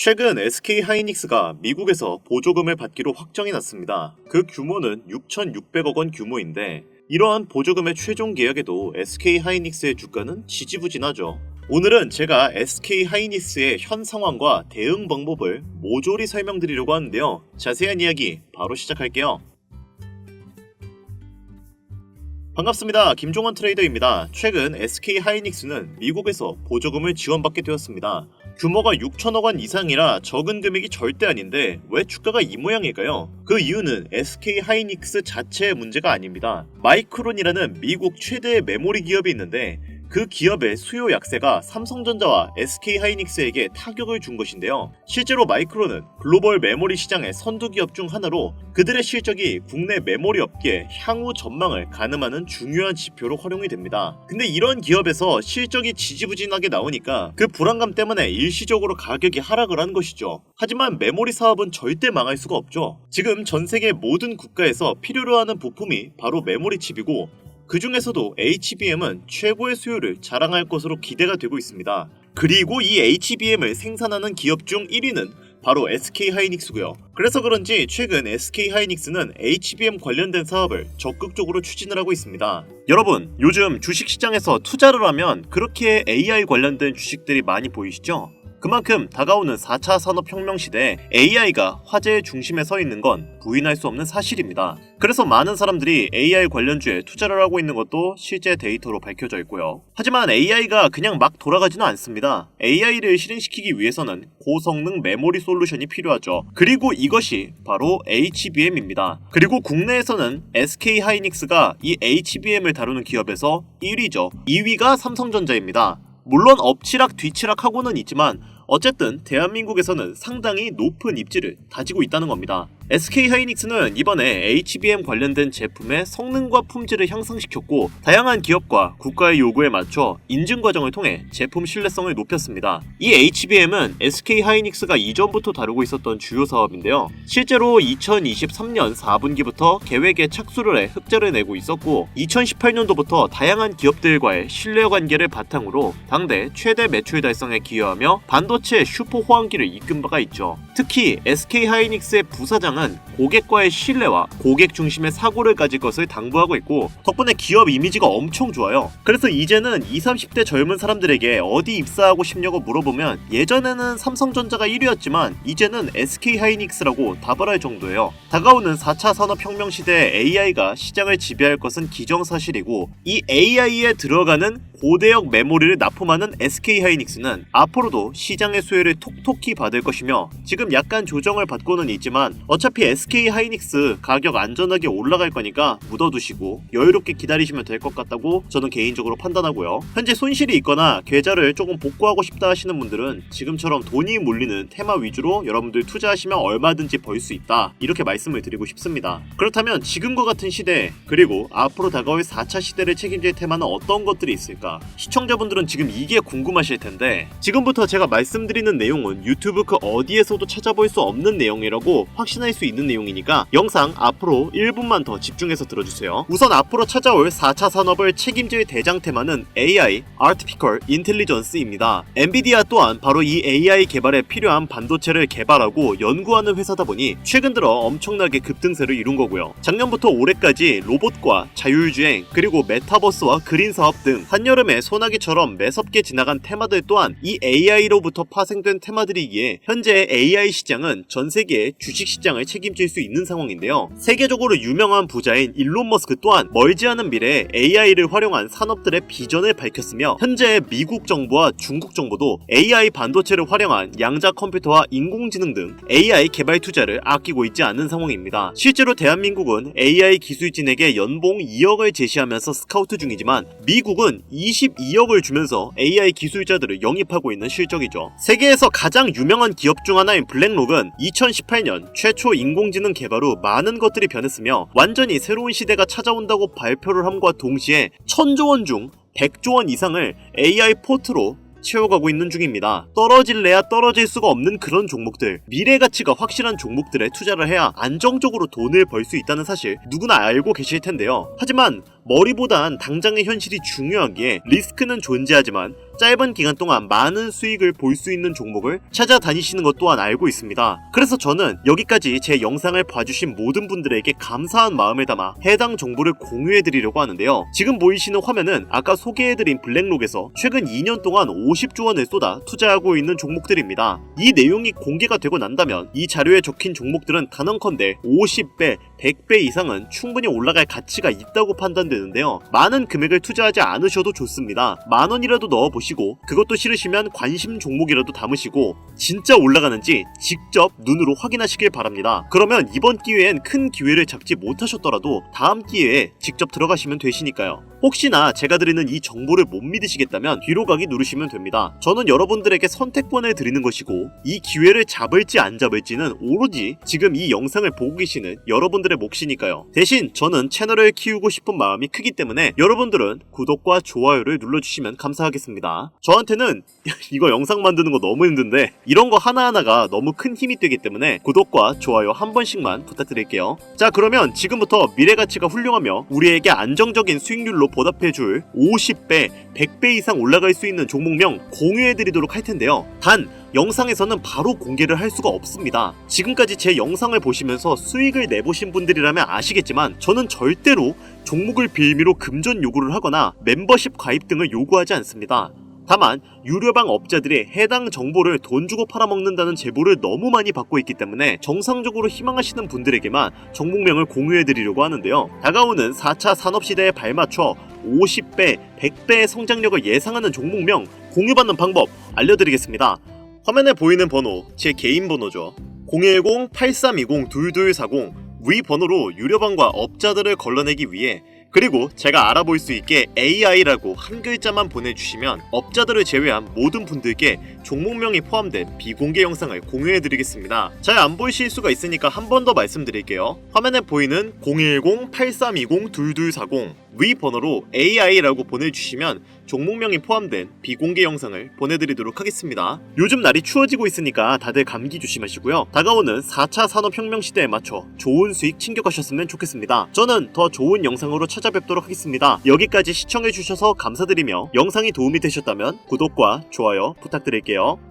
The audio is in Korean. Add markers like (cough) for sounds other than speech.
최근 SK 하이닉스가 미국에서 보조금을 받기로 확정이 났습니다. 그 규모는 6,600억 원 규모인데 이러한 보조금의 최종 계약에도 SK 하이닉스의 주가는 지지부진하죠. 오늘은 제가 SK 하이닉스의 현 상황과 대응 방법을 모조리 설명드리려고 하는데요. 자세한 이야기 바로 시작할게요. 반갑습니다. 김종원 트레이더입니다. 최근 SK 하이닉스는 미국에서 보조금을 지원받게 되었습니다. 규모가 6천억 원 이상이라 적은 금액이 절대 아닌데 왜 주가가 이 모양일까요? 그 이유는 SK 하이닉스 자체의 문제가 아닙니다. 마이크론이라는 미국 최대의 메모리 기업이 있는데 그 기업의 수요 약세가 삼성전자와 SK 하이닉스에게 타격을 준 것인데요. 실제로 마이크론은 글로벌 메모리 시장의 선두 기업 중 하나로 그들의 실적이 국내 메모리 업계의 향후 전망을 가늠하는 중요한 지표로 활용이 됩니다. 근데 이런 기업에서 실적이 지지부진하게 나오니까 그 불안감 때문에 일시적으로 가격이 하락을 한 것이죠. 하지만 메모리 사업은 절대 망할 수가 없죠. 지금 전 세계 모든 국가에서 필요로 하는 부품이 바로 메모리 칩이고 그 중에서도 HBM은 최고의 수요를 자랑할 것으로 기대가 되고 있습니다. 그리고 이 HBM을 생산하는 기업 중 1위는 바로 SK 하이닉스고요. 그래서 그런지 최근 SK 하이닉스는 HBM 관련된 사업을 적극적으로 추진을 하고 있습니다. 여러분, 요즘 주식 시장에서 투자를 하면 그렇게 AI 관련된 주식들이 많이 보이시죠? 그만큼 다가오는 4차 산업혁명 시대에 AI가 화제의 중심에 서 있는 건 부인할 수 없는 사실입니다. 그래서 많은 사람들이 AI 관련주에 투자를 하고 있는 것도 실제 데이터로 밝혀져 있고요. 하지만 AI가 그냥 막 돌아가지는 않습니다. AI를 실행시키기 위해서는 고성능 메모리 솔루션이 필요하죠. 그리고 이것이 바로 HBM입니다. 그리고 국내에서는 SK 하이닉스가 이 HBM을 다루는 기업에서 1위죠. 2위가 삼성전자입니다. 물론 엎치락 뒤치락 하고는 있지만 어쨌든 대한민국에서는 상당히 높은 입지를 다지고 있다는 겁니다. SK 하이닉스는 이번에 HBM 관련된 제품의 성능과 품질을 향상시켰고 다양한 기업과 국가의 요구에 맞춰 인증 과정을 통해 제품 신뢰성을 높였습니다. 이 HBM은 SK 하이닉스가 이전부터 다루고 있었던 주요 사업인데요. 실제로 2023년 4분기부터 계획에 착수를 해 흑자를 내고 있었고 2018년도부터 다양한 기업들과의 신뢰 관계를 바탕으로 당대 최대 매출 달성에 기여하며 반도체 슈퍼 호황기를 이끈 바가 있죠. 특히 SK 하이닉스의 부사장 시장은 고객과의 신뢰와 고객 중심의 사고를 가질 것을 당부하고 있고 덕분에 기업 이미지가 엄청 좋아요. 그래서 이제는 20, 30대 젊은 사람들에게 어디 입사하고 싶냐고 물어보면 예전에는 삼성전자가 1위였지만 이제는 SK 하이닉스라고 답을 할 정도예요. 다가오는 4차 산업혁명 시대에 AI가 시장을 지배할 것은 기정사실이고 이 AI에 들어가는 고대역 메모리를 납품하는 SK 하이닉스는 앞으로도 시장의 수혜를 톡톡히 받을 것이며 지금 약간 조정을 받고는 있지만 어차피 SK 하이닉스 가격 안전하게 올라갈 거니까 묻어두시고 여유롭게 기다리시면 될 것 같다고 저는 개인적으로 판단하고요. 현재 손실이 있거나 계좌를 조금 복구하고 싶다 하시는 분들은 지금처럼 돈이 몰리는 테마 위주로 여러분들 투자하시면 얼마든지 벌 수 있다 이렇게 말씀을 드리고 싶습니다. 그렇다면 지금과 같은 시대 그리고 앞으로 다가올 4차 시대를 책임질 테마는 어떤 것들이 있을까? 있을까? 시청자분들은 지금 이게 궁금하실 텐데 지금부터 제가 말씀드리는 내용은 유튜브 그 어디에서도 찾아볼 수 없는 내용이라고 확신할 수 있는 내용이니까 영상 앞으로 1분만 더 집중해서 들어주세요. 우선 앞으로 찾아올 4차 산업을 책임질 대장 테마는 AI, Artificial Intelligence입니다. 엔비디아 또한 바로 이 AI 개발에 필요한 반도체를 개발하고 연구하는 회사다 보니 최근 들어 엄청나게 급등세를 이룬 거고요. 작년부터 올해까지 로봇과 자율주행 그리고 메타버스와 그린 사업 등 한여름 여름에 소나기처럼 매섭게 지나간 테마들 또한 이 AI로부터 파생된 테마들이기에 현재 AI 시장은 전 세계의 주식 시장을 책임질 수 있는 상황인데요. 세계적으로 유명한 부자인 일론 머스크 또한 멀지 않은 미래에 AI를 활용한 산업들의 비전을 밝혔으며 현재 미국 정부와 중국 정부도 AI 반도체를 활용한 양자 컴퓨터와 인공지능 등 AI 개발 투자를 아끼고 있지 않은 상황입니다. 실제로 대한민국은 AI 기술진에게 연봉 2억을 제시하면서 스카우트 중이지만 미국은 22억을 주면서 AI 기술자들을 영입하고 있는 실적이죠. 세계에서 가장 유명한 기업 중 하나인 블랙록은 2018년 최초 인공지능 개발 후 많은 것들이 변했으며 완전히 새로운 시대가 찾아온다고 발표를 함과 동시에 천조 원 중 100조 원 이상을 AI 포트로 채워가고 있는 중입니다. 떨어질래야 떨어질 수가 없는 그런 종목들, 미래 가치가 확실한 종목들에 투자를 해야 안정적으로 돈을 벌 수 있다는 사실 누구나 알고 계실 텐데요. 하지만 머리보단 당장의 현실이 중요하기에 리스크는 존재하지만 짧은 기간 동안 많은 수익을 볼 수 있는 종목을 찾아다니시는 것 또한 알고 있습니다. 그래서 저는 여기까지 제 영상을 봐주신 모든 분들에게 감사한 마음을 담아 해당 정보를 공유해 드리려고 하는데요. 지금 보이시는 화면은 아까 소개해드린 블랙록에서 최근 2년 동안 50조 원을 쏟아 투자하고 있는 종목들입니다. 이 내용이 공개가 되고 난다면 이 자료에 적힌 종목들은 단언컨대 50배, 100배 이상은 충분히 올라갈 가치가 있다고 판단되는데요. 많은 금액을 투자하지 않으셔도 좋습니다. 만 원이라도 넣어보시고 그것도 싫으시면 관심 종목이라도 담으시고 진짜 올라가는지 직접 눈으로 확인하시길 바랍니다. 그러면 이번 기회엔 큰 기회를 잡지 못하셨더라도 다음 기회에 직접 들어가시면 되시니까요. 혹시나 제가 드리는 이 정보를 못 믿으시겠다면 뒤로 가기 누르시면 됩니다. 저는 여러분들에게 선택권을 드리는 것이고 이 기회를 잡을지 안 잡을지는 오로지 지금 이 영상을 보고 계시는 여러분들의 몫이니까요. 대신 저는 채널을 키우고 싶은 마음이 크기 때문에 여러분들은 구독과 좋아요를 눌러주시면 감사하겠습니다. 저한테는 (laughs) 이거 영상 만드는 거 너무 힘든데 이런 거 하나하나가 너무 큰 힘이 되기 때문에 구독과 좋아요 한 번씩만 부탁드릴게요. 자 그러면 지금부터 미래 가치가 훌륭하며 우리에게 안정적인 수익률로 보답해줄 50배, 100배 이상 올라갈 수 있는 종목명 공유해드리도록 할 텐데요. 단 영상에서는 바로 공개를 할 수가 없습니다. 지금까지 제 영상을 보시면서 수익을 내보신 분들이라면 아시겠지만 저는 절대로 종목을 빌미로 금전 요구를 하거나 멤버십 가입 등을 요구하지 않습니다. 다만 유료방 업자들이 해당 정보를 돈 주고 팔아먹는다는 제보를 너무 많이 받고 있기 때문에 정상적으로 희망하시는 분들에게만 종목명을 공유해드리려고 하는데요. 다가오는 4차 산업시대에 발맞춰 50배, 100배의 성장력을 예상하는 종목명 공유받는 방법 알려드리겠습니다. 화면에 보이는 번호 제 개인 번호죠. 010-8320-2240 위 번호로 유료방과 업자들을 걸러내기 위해 그리고 제가 알아볼 수 있게 AI라고 한 글자만 보내주시면 업자들을 제외한 모든 분들께 종목명이 포함된 비공개 영상을 공유해드리겠습니다. 잘 안 보이실 수가 있으니까 한 번 더 말씀드릴게요. 화면에 보이는 010-8320-2240 위 번호로 AI라고 보내주시면 종목명이 포함된 비공개 영상을 보내드리도록 하겠습니다. 요즘 날이 추워지고 있으니까 다들 감기 조심하시고요. 다가오는 4차 산업혁명 시대에 맞춰 좋은 수익 챙겨가셨으면 좋겠습니다. 저는 더 좋은 영상으로 찾아뵙도록 하겠습니다. 여기까지 시청해주셔서 감사드리며 영상이 도움이 되셨다면 구독과 좋아요 부탁드릴게요.